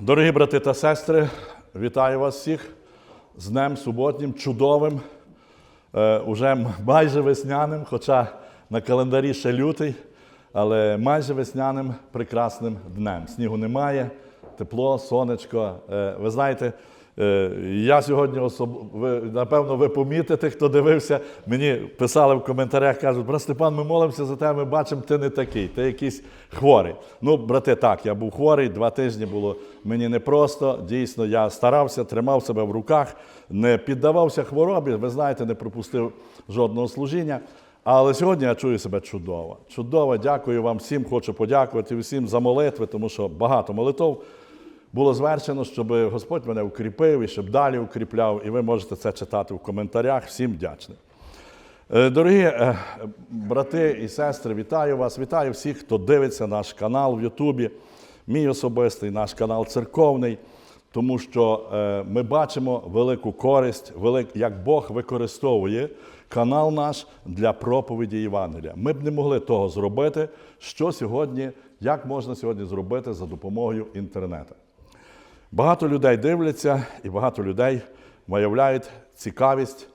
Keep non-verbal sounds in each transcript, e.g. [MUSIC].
Дорогі брати та сестри, вітаю вас всіх з Днем суботнім, чудовим, е, уже майже весняним, хоча на календарі ще лютий, але майже весняним прекрасним днем. Снігу немає, тепло, сонечко. Е, ви знаєте, я сьогодні особ... ви, напевно, ви помітите, хто дивився, мені писали в коментарях, кажуть, брат Степан, ми молимося за тебе, ми бачимо, ти не такий, ти якийсь хворий. Ну, брати, так, я був хворий, два тижні було мені непросто. Дійсно, я старався, тримав себе в руках, не піддавався хворобі, ви знаєте, не пропустив жодного служіння. Але сьогодні я чую себе чудово. Чудово, дякую вам всім. Хочу подякувати всім за молитви, тому що багато молитв було звершено, щоб Господь мене укріпив і щоб далі укріпляв. І ви можете це читати в коментарях. Всім вдячний. Е, Дорогі е, брати і сестри, вітаю вас, вітаю всіх, хто дивиться наш канал в Ютубі, мій особистий, наш канал церковний, тому що е, ми бачимо велику користь, як Бог використовує канал наш для проповіді Євангелія. Ми б не могли того зробити, що сьогодні, як можна сьогодні зробити за допомогою інтернету. Багато людей дивляться і багато людей виявляють цікавість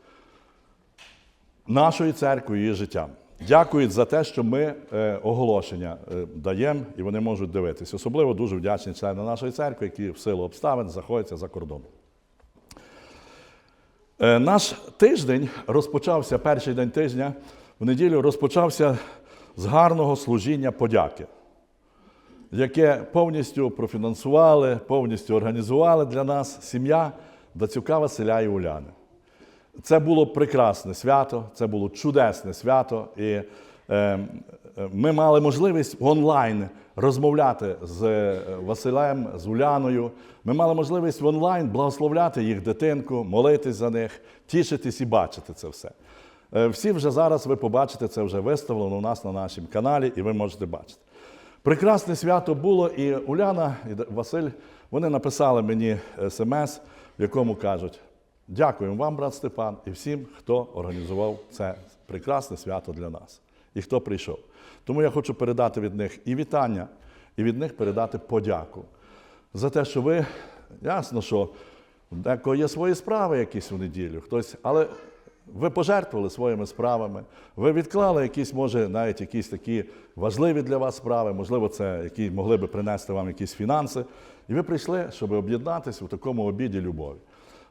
нашої церкви і її життям. Дякують за те, що ми е, оголошення е, даємо і вони можуть дивитися. Особливо дуже вдячні члени нашої церкви, які в силу обставин знаходяться за кордоном. Е, наш тиждень розпочався, перший день тижня, в неділю розпочався з гарного служіння подяки, яке повністю профінансували, повністю організували для нас сім'я Дацюка Василя і Уляни. Це було прекрасне свято, це було чудесне свято. І е, ми мали можливість онлайн розмовляти з е, Василем, з Уляною. Ми мали можливість онлайн благословляти їх дитинку, молитись за них, тішитись і бачити це все. Е, Всі вже зараз ви побачите, це вже виставлено у нас на нашому каналі, і ви можете бачити. Прекрасне свято було, і Уляна і Василь вони написали мені смс, в якому кажуть: дякуємо вам, брат Степан, і всім, хто організував це прекрасне свято для нас і хто прийшов. Тому я хочу передати від них і вітання, і від них передати подяку за те, що ви, ясно, що декого є свої справи якісь у неділю, хтось, але ви пожертвували своїми справами, ви відклали якісь, може, навіть якісь такі важливі для вас справи, можливо, це які могли би принести вам якісь фінанси. І ви прийшли, щоб об'єднатися в такому обіді любові.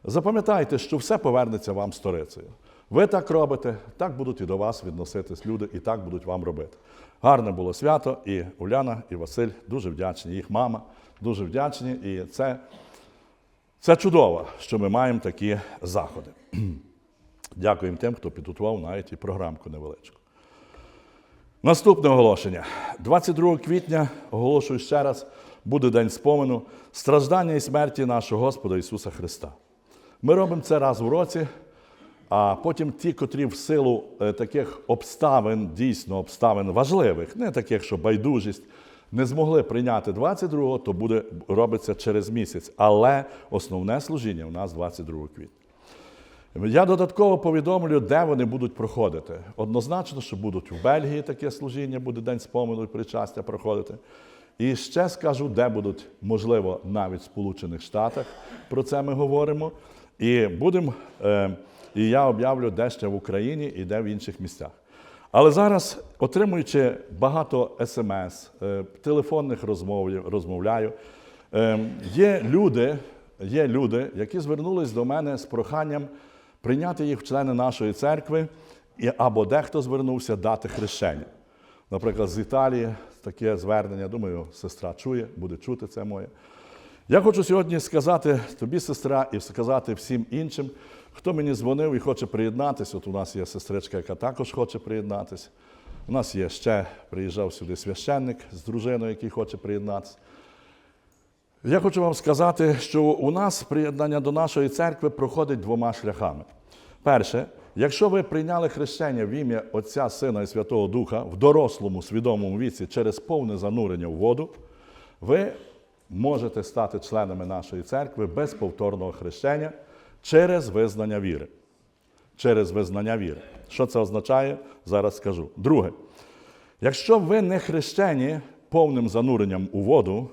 Запам'ятайте, що все повернеться вам сторицею. Ви так робите, так будуть і до вас відноситись люди, і так будуть вам робити. Гарне було свято, і Уляна, і Василь дуже вдячні, їх мама дуже вдячні. І це, це чудово, що ми маємо такі заходи. [CLEARS THROAT] Дякуємо тим, хто підготував навіть і програмку невеличку. Наступне оголошення. 22 квітня, оголошую ще раз, буде день спомену страждання і смерті нашого Господа Ісуса Христа. Ми робимо це раз в році, а потім ті, котрі в силу е, таких обставин, дійсно обставин важливих, не таких, що байдужість, не змогли прийняти 22-го, то буде робиться через місяць. Але основне служіння у нас 22 квітня. Я додатково повідомлю, де вони будуть проходити. Однозначно, що будуть в Бельгії таке служіння, буде День спомену і причастя проходити. І ще скажу, де будуть, можливо, навіть в Сполучених Штатах. Про це ми говоримо. І будемо, е, і я об'явлю, де ще в Україні і де в інших місцях. Але зараз, отримуючи багато смс, е, телефонних розмов, розмовляю, е, є люди, є люди, які звернулись до мене з проханням прийняти їх в члени нашої церкви, і, або дехто звернувся дати хрещення. Наприклад, з Італії таке звернення, думаю, сестра чує, буде чути це моє. Я хочу сьогодні сказати тобі, сестра, і сказати всім іншим, хто мені дзвонив і хоче приєднатися. От у нас є сестричка, яка також хоче приєднатися. У нас є ще, приїжджав сюди священник з дружиною, який хоче приєднатися. Я хочу вам сказати, що у нас приєднання до нашої церкви проходить двома шляхами. Перше, якщо ви прийняли хрещення в ім'я Отця, Сина і Святого Духа в дорослому свідомому віці через повне занурення в воду, ви можете стати членами нашої церкви без повторного хрещення через визнання віри. Через визнання віри. Що це означає? Зараз скажу. Друге, якщо ви не хрещені повним зануренням у воду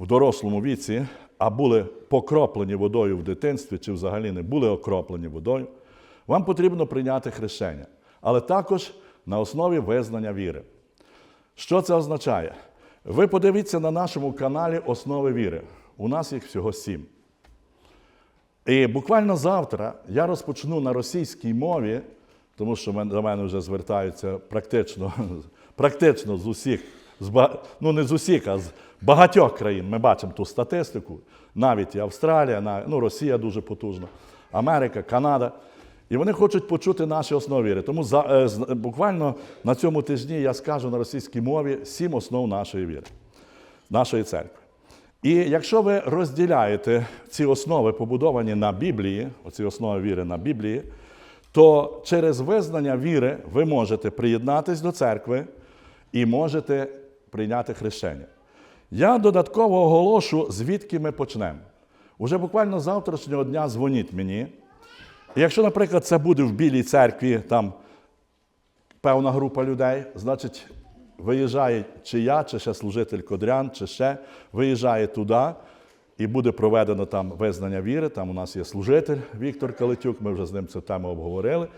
в дорослому віці, а були покроплені водою в дитинстві, чи взагалі не були окроплені водою, вам потрібно прийняти хрещення, але також на основі визнання віри. Що це означає? Ви подивіться на нашому каналі Основи віри. У нас їх всього сім. І буквально завтра я розпочну на російській мові, тому що до мене вже звертаються практично, [LAUGHS] практично з усіх, ну не з усіх, а з багатьох країн. Ми бачимо ту статистику, навіть і Австралія, ну, Росія дуже потужна, Америка, Канада. І вони хочуть почути наші основи віри. Тому за, е, буквально на цьому тижні я скажу на російській мові сім основ нашої віри, нашої церкви. І якщо ви розділяєте ці основи, побудовані на Біблії, оці основи віри на Біблії, то через визнання віри ви можете приєднатись до церкви і можете прийняти хрещення. Я додатково оголошу, звідки ми почнемо. Уже буквально завтрашнього дня дзвоніть мені. І якщо, наприклад, це буде в Білій церкві, там певна група людей, значить, виїжджає чи я, чи ще служитель Кодрян, чи ще виїжджає туди, і буде проведено там визнання віри. Там у нас є служитель Віктор Калитюк, ми вже з ним цю тему обговорили.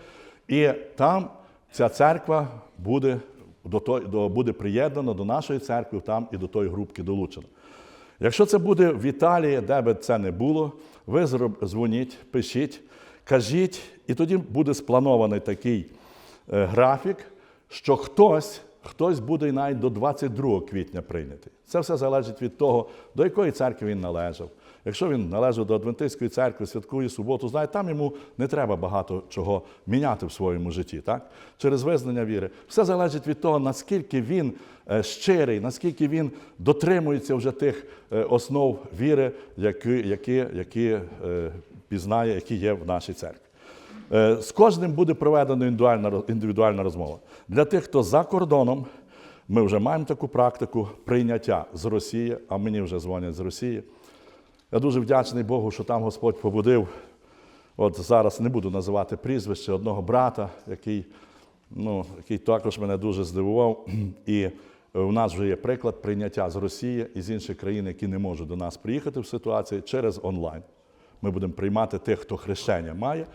І там ця церква буде, до той, до, буде приєднана до нашої церкви, там і до тої групки долучена. Якщо це буде в Італії, де би це не було, ви дзвоніть, пишіть, кажіть, і тоді буде спланований такий е, графік, що хтось, хтось буде навіть до 22 квітня прийнятий. Це все залежить від того, до якої церкви він належав. Якщо він належав до Адвентистської церкви, святкує суботу, знає, там йому не треба багато чого міняти в своєму житті, так? через визнання віри. Все залежить від того, наскільки він е, щирий, наскільки він дотримується вже тих е, основ віри, які, які, які е, пізнає, які є в нашій церкві. З кожним буде проведена індивідуальна, індивідуальна розмова. Для тих, хто за кордоном, ми вже маємо таку практику прийняття з Росії, а мені вже дзвонять з Росії. Я дуже вдячний Богу, що там Господь побудив. От зараз не буду називати прізвище одного брата, який, ну, який також мене дуже здивував. І у нас вже є приклад прийняття з Росії і з інших країн, які не можуть до нас приїхати в ситуації через онлайн. Ми будемо приймати тих, хто хрещення має,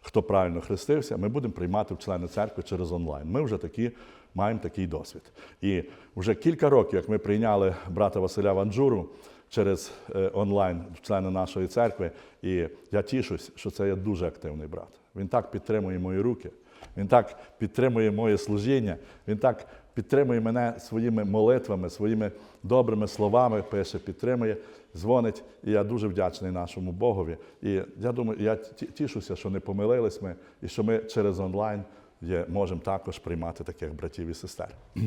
хто правильно хрестився, ми будемо приймати в члени церкви через онлайн. Ми вже такі, маємо такий досвід. І вже кілька років, як ми прийняли брата Василя Ванджуру через е, онлайн члени нашої церкви, і я тішусь, що це є дуже активний брат. Він так підтримує мої руки, він так підтримує моє служіння, він так підтримує мене своїми молитвами, своїми добрими словами, пише, підтримує, дзвонить. І я дуже вдячний нашому Богові. І я думаю, я тішуся, що не помилились ми, і що ми через онлайн є, можемо також приймати таких братів і сестер. [CLEARS THROAT]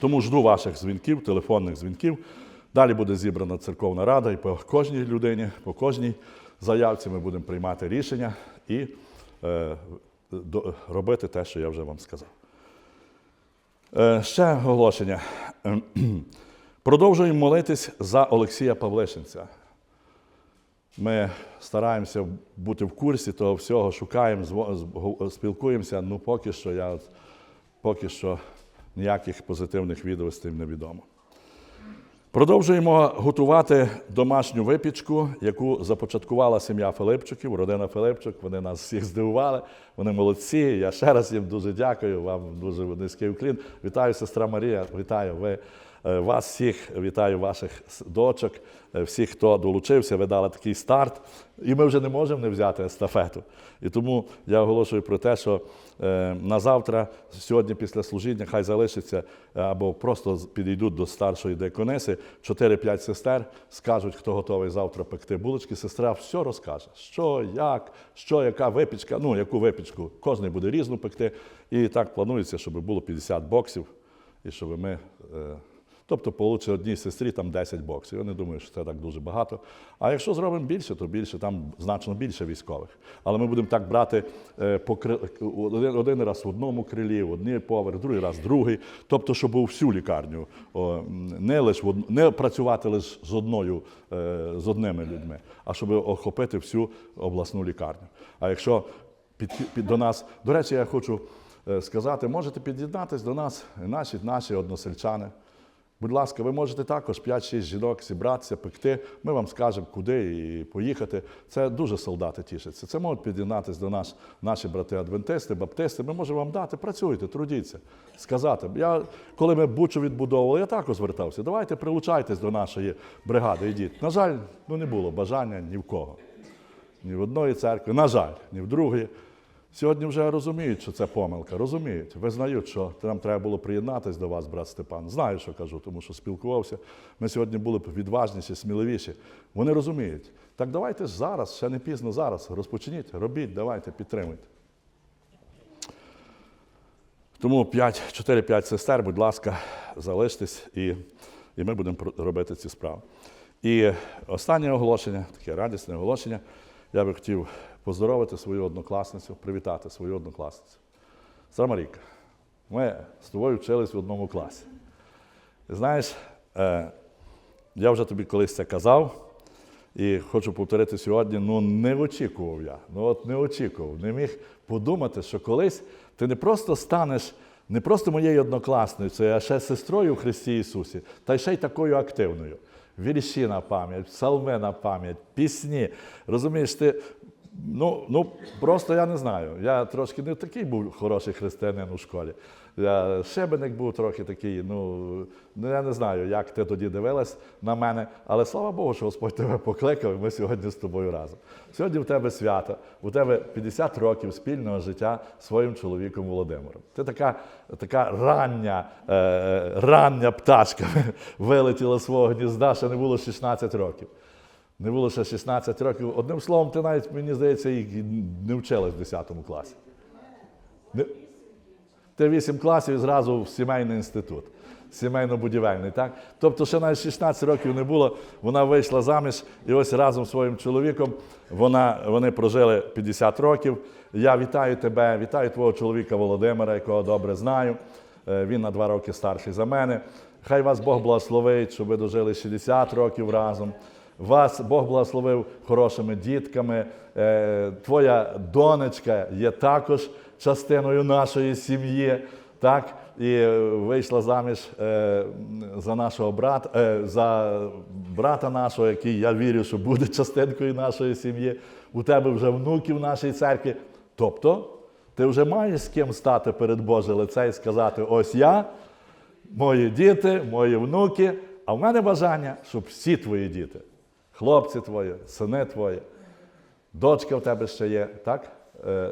Тому жду ваших дзвінків, телефонних дзвінків. Далі буде зібрана церковна рада, і по кожній людині, по кожній заявці ми будемо приймати рішення і е, до- робити те, що я вже вам сказав. Е, ще оголошення. [CLEARS THROAT] Продовжуємо молитись за Олексія Павлишинця. Ми стараємося бути в курсі того всього, шукаємо, спілкуємося. Ну, поки що я поки що ніяких позитивних відомостей не відомо. Продовжуємо готувати домашню випічку, яку започаткувала сім'я Филипчуків, родина Филипчук. Вони нас всіх здивували. Вони молодці. Я ще раз їм дуже дякую. Вам дуже низький уклін. Вітаю, сестра Марія. Вітаю ви. Е, Вас всіх, вітаю ваших дочок, е, всіх, хто долучився, ви дали такий старт. І ми вже не можемо не взяти естафету. І тому я оголошую про те, що е, на завтра, сьогодні після служіння, хай залишиться або просто підійдуть до старшої декониси, 4-5 сестер, скажуть, хто готовий завтра пекти булочки. Сестра все розкаже, що, як, що, яка випічка, ну, яку випічку. Кожен буде різну пекти. І так планується, щоб було 50 боксів, і щоб ми. Тобто, получить одній сестрі там 10 боксів. Я не думаю, що це так дуже багато. А якщо зробимо більше, то більше, там значно більше військових. Але ми будемо так брати е, по один, раз в одному крилі, в одній поверх, другий раз другий. Тобто, щоб у всю лікарню не лише не працювати лише з одною, е, з одними людьми, а щоб охопити всю обласну лікарню. А якщо під, під до нас, до речі, я хочу е, сказати, можете під'єднатись до нас, наші, наші односельчани. Будь ласка, ви можете також 5-6 жінок зібратися, пекти. Ми вам скажемо, куди і поїхати. Це дуже солдати тішаться. Це можуть під'єднатися до нас наші брати адвентисти, баптисти. Ми можемо вам дати, працюйте, трудіться, сказати. Я, коли ми бучу відбудовували, я також звертався. Давайте прилучайтесь до нашої бригади. Йдіть. На жаль, ну не було бажання ні в кого. Ні в одної церкви, на жаль, ні в другої. Сьогодні вже розуміють, що це помилка, розуміють, визнають, що нам треба було приєднатися до вас, брат Степан. Знаю, що кажу, тому що спілкувався. Ми сьогодні були б відважніші, сміливіші. Вони розуміють. Так давайте зараз, ще не пізно зараз. Розпочніть, робіть, давайте, підтримуйте. Тому 4-5 сестер, будь ласка, залиштесь, і, і ми будемо робити ці справи. І останнє оголошення, таке радісне оголошення. Я би хотів поздоровити свою однокласницю, привітати свою однокласницю. Срамаріка, ми з тобою вчились в одному класі. Знаєш, е, я вже тобі колись це казав, і хочу повторити сьогодні: ну не очікував я. Ну от не очікував. Не міг подумати, що колись ти не просто станеш не просто моєю однокласницею, а ще сестрою в Христі Ісусі, та ще й такою активною. Вірші на пам'ять, псалми на пам'ять, пісні. Розумієш, ти. Ну, ну просто я не знаю. Я трошки не такий був хороший християнин у школі. Я шибеник був трохи такий. Ну, ну я не знаю, як ти тоді дивилась на мене, але слава Богу, що Господь тебе покликав, і ми сьогодні з тобою разом. Сьогодні в тебе свято, у тебе 50 років спільного життя з своїм чоловіком Володимиром. Ти така, така рання, е, рання пташка [LAUGHS] вилетіла з свого гнізда, ще не було 16 років. Не було ще 16 років. Одним словом, ти навіть, мені здається, і не вчилась в 10 класі. Ти 8 класів і зразу в сімейний інститут, сімейно-будівельний, так? Тобто, ще навіть 16 років не було, вона вийшла заміж, і ось разом з своїм чоловіком вона, вони прожили 50 років. Я вітаю тебе, вітаю твого чоловіка Володимира, якого добре знаю. Е, Він на два роки старший за мене. Хай вас Бог благословить, щоб ви дожили 60 років разом. Вас Бог благословив хорошими дітками. Е, Твоя донечка є також частиною нашої сім'ї. Так? І е, вийшла заміж е, за нашого брата, за брата нашого, який я вірю, що буде частинкою нашої сім'ї. У тебе вже внуки в нашій церкві. Тобто, ти вже маєш з ким стати перед Боже лице і сказати: ось я, мої діти, мої внуки, а в мене бажання, щоб всі твої діти, хлопці твої, сини твої, дочка в тебе ще є, так? Е, е,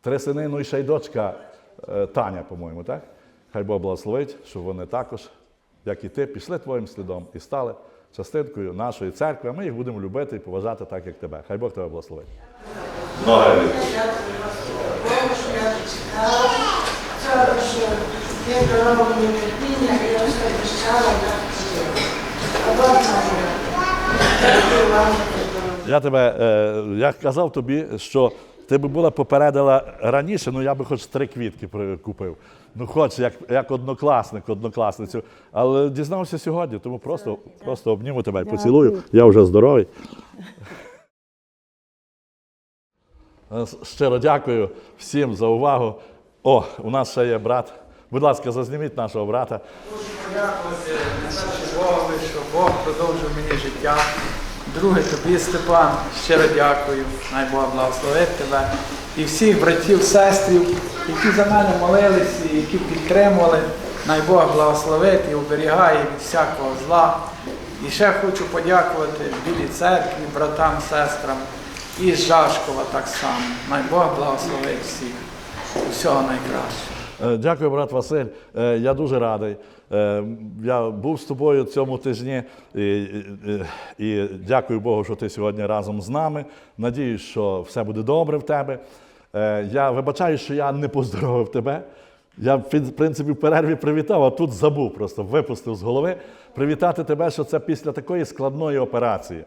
Три сини, ну і ще й дочка е, Таня, по-моєму, так? Хай Бог благословить, щоб вони також, як і ти, пішли твоїм слідом і стали частинкою нашої церкви, а ми їх будемо любити і поважати так, як тебе. Хай Бог тебе благословить. Ноги. Богу, що я чекала, вчора, що він дарував мені терпіння, і я все обіцяла, як це є. А Бог знає. Дякую вам за здоров'я. Я тебе, е, я казав тобі, що ти би була попередила раніше, ну я би хоч три квітки купив. Ну, хоч як, як однокласник, однокласницю. Але дізнався сьогодні, тому просто, просто обніму тебе і поцілую. Я вже здоровий. Е, Щиро дякую всім за увагу. О, у нас ще є брат. Будь ласка, зазніміть нашого брата. Перше Богові, що Бог продовжив мені життя. Друге тобі, Степан, щиро дякую. Най Бог благословить тебе. І всіх братів, сестрів, які за мене молились і які підтримували. Най Бог благословить і оберігає від всякого зла. І ще хочу подякувати Білій церкві, братам, сестрам і Жашкова так само. Най Бог благословить всіх. Всього найкращого. Е, Дякую, брат Василь. Е, Я дуже радий. Е, Я був з тобою цьому тижні і, і, і дякую Богу, що ти сьогодні разом з нами. Надіюсь, що все буде добре в тебе. Я вибачаю, що я не поздоровив тебе. Я, в принципі, в перерві привітав, а тут забув, просто випустив з голови. Привітати тебе, що це після такої складної операції.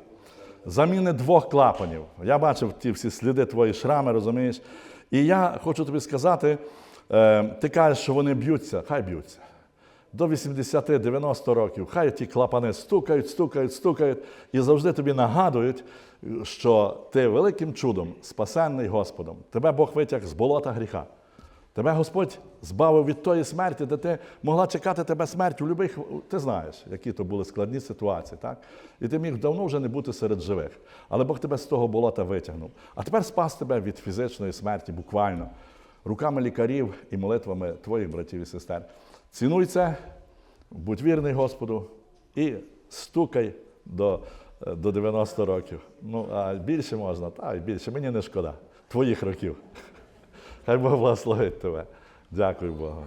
Заміни двох клапанів. Я бачив ті всі сліди, твої шрами, розумієш. І я хочу тобі сказати, е, ти кажеш, що вони б'ються, хай б'ються. До 80-90 років, хай ті клапани стукають, стукають, стукають і завжди тобі нагадують, що ти великим чудом спасенний Господом. Тебе Бог витяг з болота гріха. Тебе Господь збавив від тої смерті, де ти могла чекати тебе смерть у любих. Ти знаєш, які то були складні ситуації, так? І ти міг давно вже не бути серед живих. Але Бог тебе з того болота витягнув. А тепер спас тебе від фізичної смерті, буквально, руками лікарів і молитвами твоїх братів і сестер. Цінуй це, будь вірний Господу і стукай до, е, до 90 років. Ну, а більше можна, та й більше. Мені не шкода. Твоїх років. Хай Бог благословить тебе. Дякую Богу.